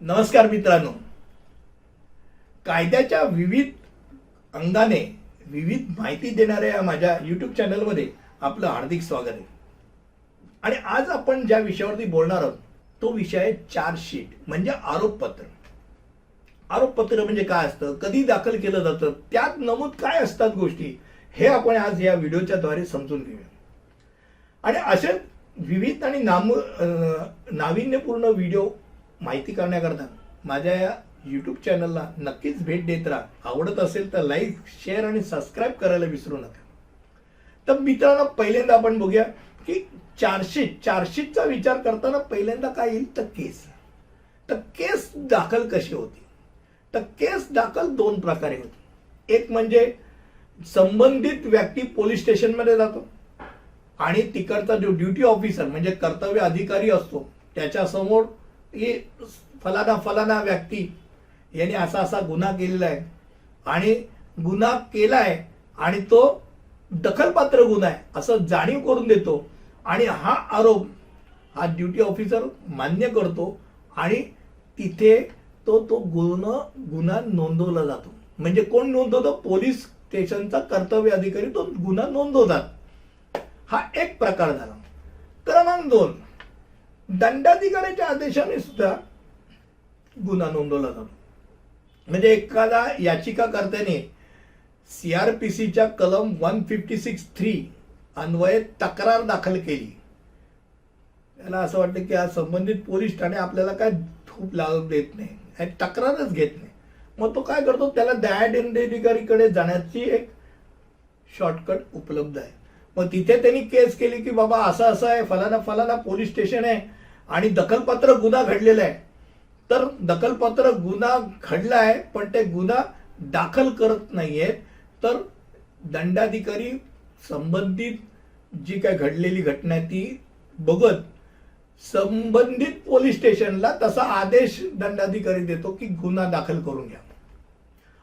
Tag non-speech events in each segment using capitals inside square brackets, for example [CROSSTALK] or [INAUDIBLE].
नमस्कार मित्रांनो. कायद्याच्या विविध अंगाने विविध माहिती देणाऱ्या या माझ्या यूट्यूब चॅनलमध्ये आपलं हार्दिक स्वागत आहे. आणि आज आपण ज्या विषयावरती बोलणार आहोत तो विषय आहे चार्जशीट म्हणजे आरोपपत्र. आरोपपत्र म्हणजे काय असतं? कधी दाखल केलं जातं? त्यात नमूद काय असतात गोष्टी? हे आपण आज या व्हिडिओच्या द्वारे समजून घेऊया. आणि असे विविध आणि नाम नाविन्यपूर्ण व्हिडिओ माहिती करण्याकरता माझ्या या यूट्यूब चॅनलला नक्कीच भेट देत राहा. आवडत असेल तर लाईक शेअर आणि सबस्क्राईब करायला विसरू नका. तर मित्रांनो पहिल्यांदा आपण बघूया की चार्जशीट चार्जशीटचा विचार करताना पहिल्यांदा काय येईल? तर केस तर केस दाखल कशी होती? तर केस दाखल दोन प्रकारे होते. एक म्हणजे संबंधित व्यक्ती पोलीस स्टेशनमध्ये जातो आणि तिकडचा जो ड्युटी ऑफिसर म्हणजे कर्तव्य अधिकारी असतो त्याच्यासमोर की फलाना फलाना व्यक्ती यांनी असा असा गुन्हा केलेला आहे. आणि गुन्हा केला आहे आणि तो दखलपात्र गुन्हा आहे असं जाणीव करून देतो. आणि हा आरोप हा ड्युटी ऑफिसर मान्य करतो आणि तिथे तो तो गुन्हा गुन्हा नोंदवला जातो. म्हणजे कोण नोंदवतो? पोलीस स्टेशनचा कर्तव्य अधिकारी तो गुन्हा नोंदवतात. हा एक प्रकार झाला. क्रमांक दोन. दंडाधिकाऱ्याच्या आदेशाने सुद्धा गुन्हा नोंदवला जातो. म्हणजे एखादा याचिकाकर्त्याने सी आर पी सीच्या कलम वन फिफ्टी सिक्स थ्री अन्वये तक्रार दाखल केली. त्याला असं वाटतं की आज संबंधित पोलीस ठाणे आपल्याला काय खूप लावून देत नाही. आणि तक्रारच घेत नाही. मग तो काय करतो? त्याला दंडाधिकारीकडे जाण्याची एक शॉर्टकट उपलब्ध आहे. मग तिथे त्यांनी केस केली की बाबा असं असं आहे फलाना फलाना पोलीस स्टेशन आहे आणि दखलपत्र गुन्हा घडलेला आहे. तर दखलपत्र गुन्हा घडला आहे पण ते गुन्हा दाखल करत नाहीये. तर दंडाधिकारी संबंधित जी काय घडलेली घटना आहे ती बघत संबंधित पोलीस स्टेशनला तसा आदेश दंडाधिकारी देतो की गुन्हा दाखल करून घ्या.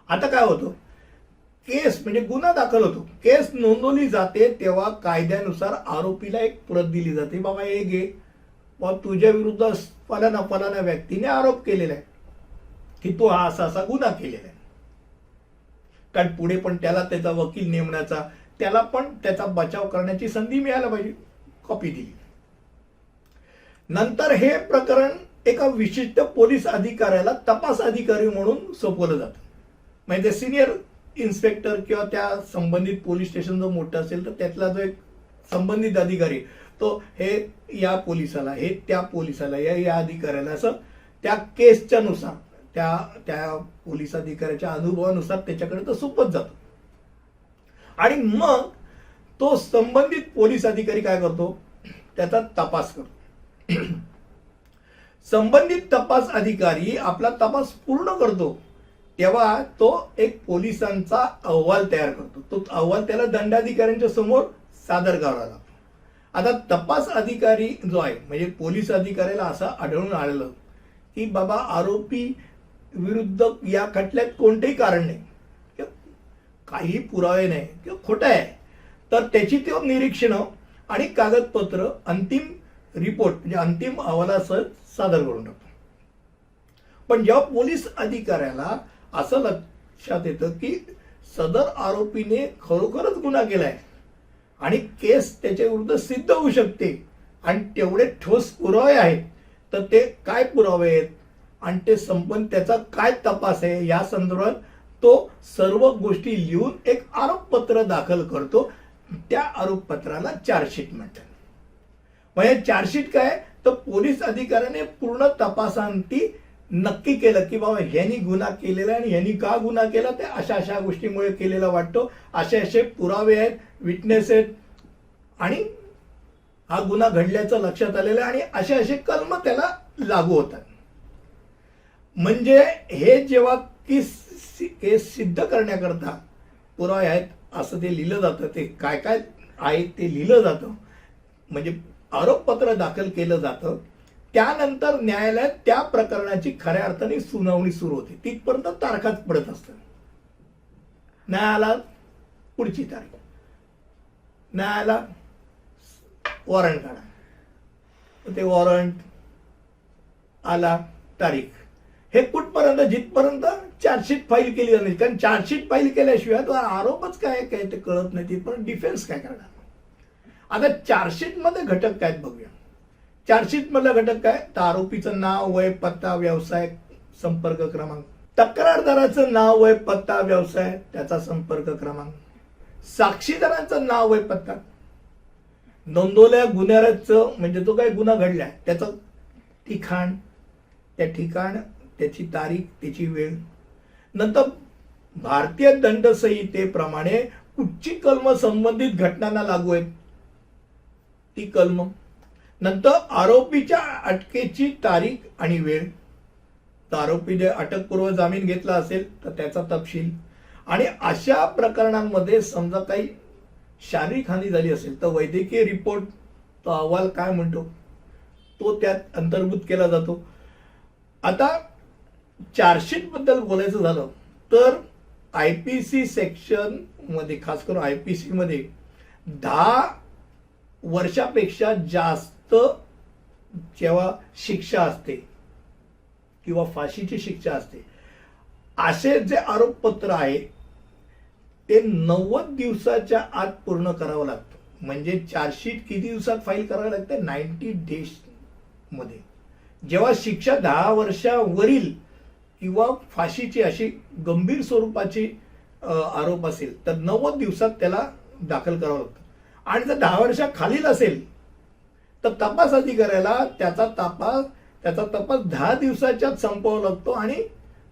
आता काय होतं? केस म्हणजे गुन्हा दाखल होतो. केस नोंदवली जाते तेव्हा कायद्यानुसार आरोपीला एक प्रत दिली जाते. बाबा हे घे. बा तुझ्या विरुद्ध फलाना फलाना व्यक्तीने आरोप केलेला आहे की तो हा असा असा गुन्हा केलेला आहे. कारण पुढे पण त्याला त्याचा वकील नेमण्याचा त्याला पण त्याचा बचाव करण्याची संधी मिळायला पाहिजे. कॉपी दिली. नंतर हे प्रकरण एका विशिष्ट पोलीस अधिकाऱ्याला तपास अधिकारी म्हणून सोपवलं जातं. म्हणजे सिनियर इन्स्पेक्टर किंवा त्या संबंधित पोलीस स्टेशन जो मोठं असेल तर त्यातला जो एक संबंधित अधिकारी तो हे या पोलिसाला हे त्या पोलिसाला या या अधिकाऱ्याला असं त्या केसच्या नुसार त्या त्या पोलीस अधिकाऱ्याच्या अनुभवानुसार त्याच्याकडे तो सोपत जातो. आणि मग तो संबंधित पोलीस अधिकारी काय करतो? त्याचा तपास करतो. [CLEARS THROAT] संबंधित तपास अधिकारी आपला तपास पूर्ण करतो. तेव्हा तो एक पोलिसांचा अहवाल तयार करतो. तो अहवाल त्याला दंडाधिकाऱ्यांच्या समोर सादर करावा लागतो. आता तपास अधिकारी जो आहे म्हणजे पोलीस अधिकाऱ्याला असं आढळून आलेलं की बाबा आरोपी विरुद्ध या खटल्यात कोणतेही कारण नाही. काही पुरावे नाही किंवा खोटं आहे. तर त्याची तेव्हा निरीक्षण आणि कागदपत्र अंतिम रिपोर्ट म्हणजे अंतिम अहवालासह सादर करून टाकतो. पण जेव्हा पोलीस अधिकाऱ्याला असं लक्षात येतं की सदर आरोपीने खरोखरच गुन्हा केलाय. आणि केस त्याच्या विरुद्ध सिद्ध होऊ शकते. आणि तेवढे ठोस पुरावे आहेत. तर ते काय पुरावे आहेत? आणि ते संपन्न त्याचा काय तपास आहे? या संदर्भात तो सर्व गोष्टी लिहून एक आरोपपत्र दाखल करतो. त्या आरोपपत्राला चार्जशीट म्हणतात. म्हणजे चार्जशीट काय? तर पोलीस अधिकाऱ्याने पूर्ण तपासांती नक्की केलं की बाबा ह्यांनी गुन्हा केलेला आहे आणि ह्यांनी का गुन्हा केला ते अशा अशा गोष्टीमुळे केलेला वाटतो. असे असे पुरावे आहेत विटनेस आहेत. आणि हा गुन्हा घडल्याचं लक्षात आलेलं आहे आणि असे असे कलम त्याला लागू होतात. म्हणजे हे जेव्हा की केस सिद्ध करण्याकरता पुरावे आहेत असं ते लिहिलं जातं. ते काय काय आहे ते लिहिलं जातं. म्हणजे आरोपपत्र दाखल केलं जातं. त्यानंतर न्यायालयात त्या प्रकरणाची खऱ्या अर्थाने सुनावणी सुरू होते. तिथपर्यंत तारखाच पडत असतात. न्यायालयात पुढची तारीख. न्यायाला वॉरंट काढा. ते वॉरंट आला तारीख. हे कुठपर्यंत जिथपर्यंत चार्जशीट फाईल केली जाणार कारण चार्जशीट फाईल केल्याशिवाय तो आरोपच काय काय ते कळत नाही. तिथपर्यंत डिफेन्स काय करणार? आता चार्जशीटमध्ये घटक काय आहेत बघूया. चार्जशीट मधला घटक काय? तर आरोपीचं नाव वय पत्ता व्यवसाय संपर्क क्रमांक. तक्रारदाराचं नाव वय पत्ता व्यवसाय त्याचा संपर्क क्रमांक. साक्षीदारांचं नाव वय पत्ता. नोंदवल्या गुन्ह्याचं म्हणजे तो काही गुन्हा घडलाय त्याचं ठिकाण त्या ठिकाण त्याची तारीख त्याची वेळ. नंतर भारतीय दंड संहितेप्रमाणे कुठची कलम संबंधित घटनांना लागू आहेत? ती कलम. नंतर आरोपीच्या अटकेची तारीख आणि वेळ. तर आरोपी जे अटकपूर्व जामीन घेतला असेल तर त्याचा तपशील. आणि अशा प्रकरणांमध्ये समजा काही शारीरिक हानी झाली असेल तर वैद्यकीय रिपोर्ट तो अहवाल काय म्हणतो? तो त्यात अंतर्भूत केला जातो. आता चार्जशीटबद्दल बोलायचं झालं तर आय पी सी सेक्शनमध्ये खास करून आय पी सीमध्ये दहा वर्षापेक्षा जास्त जेव्हा शिक्षा असते किंवा फाशीची शिक्षा असते असे जे आरोपपत्र आहे ते नव्वद दिवसाच्या आत पूर्ण करावं लागतं. म्हणजे चार्जशीट किती दिवसात फाईल करावं लागतं? नाईन्टी डेजमध्ये जेव्हा शिक्षा दहा वर्षावरील किंवा फाशीची अशी गंभीर स्वरूपाची आरोप असेल तर नव्वद दिवसात त्याला दाखल करावं लागतं. आणि जर दहा वर्षाखालील असेल तर तपास अधिकाऱ्याला त्याचा तपास त्याचा तपास दहा दिवसाच्यात संपवावा लागतो. आणि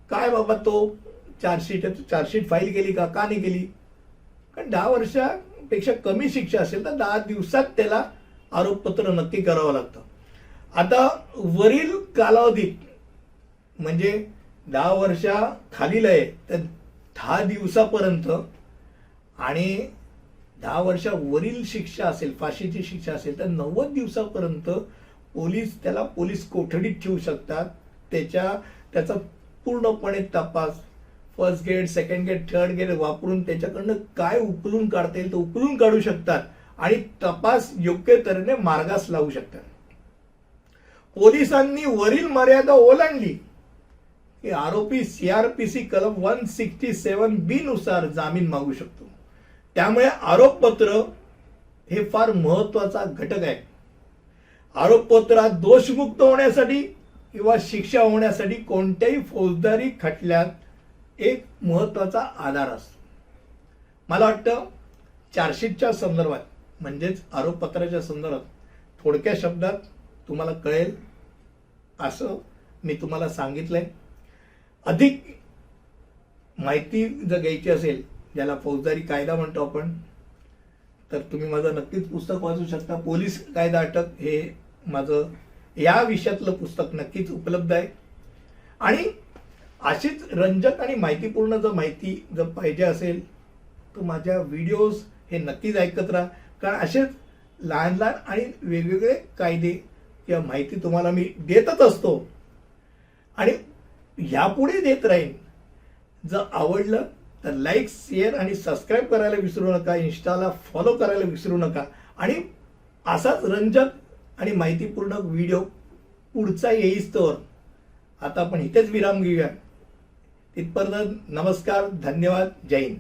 काय बाबा तो चार्जशीट चार्जशीट फाईल केली का का नाही केली? कारण दहा वर्षापेक्षा कमी शिक्षा असेल तर दहा दिवसात त्याला आरोपपत्र नक्की करावं लागतं. आता वरील कालावधीत म्हणजे दहा वर्षा खालील आहे तर दहा दिवसापर्यंत आणि दहा वर्षावरील शिक्षा असेल फाशीची शिक्षा असेल तर नव्वद दिवसापर्यंत पोलीस त्याला पोलीस कोठडीत ठेवू शकतात. त्याच्या त्याचा पूर्णपणे तपास first gate second gate third gate वापरून त्याच्याकडनं काय उकलून काढता येईल तर उकलून काढू शकतात. आणि तपास योग्य तऱ्हेने मार्गास लावू शकतात. पोलिसांनी वरील मर्यादा ओलांडली. की आरोपी सीआरपीसी कलम वन सिक्स्टी सेवन बी नुसार जामीन मागू शकतो. त्यामुळे आरोपपत्र हे फार महत्त्वाचा घटक आहे. आरोपपत्रात दोषमुक्त होण्यासाठी किंवा शिक्षा होण्यासाठी कोणत्याही फौजदारी खटल्यात एक महत्त्वाचा आधार असतो. मला वाटतं चार्जशीटच्या संदर्भात म्हणजेच आरोपपत्राच्या संदर्भात थोडक्या शब्दात तुम्हाला कळेल असं मी तुम्हाला सांगितलंय. अधिक माहिती जर घ्यायची असेल ज्याला फौजदारी कायदा म्हणतो आपण तर तुम्ही माझं नक्कीच पुस्तक वाचू शकता. पोलीस कायदा अटक हे माझं या विषयातलं पुस्तक नक्कीच उपलब्ध आहे. आणि अशीच रंजक आणि माहितीपूर्ण जर माहिती जर पाहिजे असेल तर माझ्या व्हिडिओज हे नक्कीच ऐकत राहा. कारण असेच लहान लहान आणि वेगवेगळे कायदे किंवा माहिती तुम्हाला मी देतच असतो. आणि ह्यापुढे देत राहीन. जर आवडलं तर लाईक शेअर आणि सबस्क्राईब करायला विसरू नका. इन्स्टाला फॉलो करायला विसरू नका. आणि असाच रंजक आणि माहितीपूर्ण व्हिडिओ पुढचा येईस तर. आता आपण इथेच विराम घेऊया. तिथपर्यंत नमस्कार धन्यवाद जय हिंद.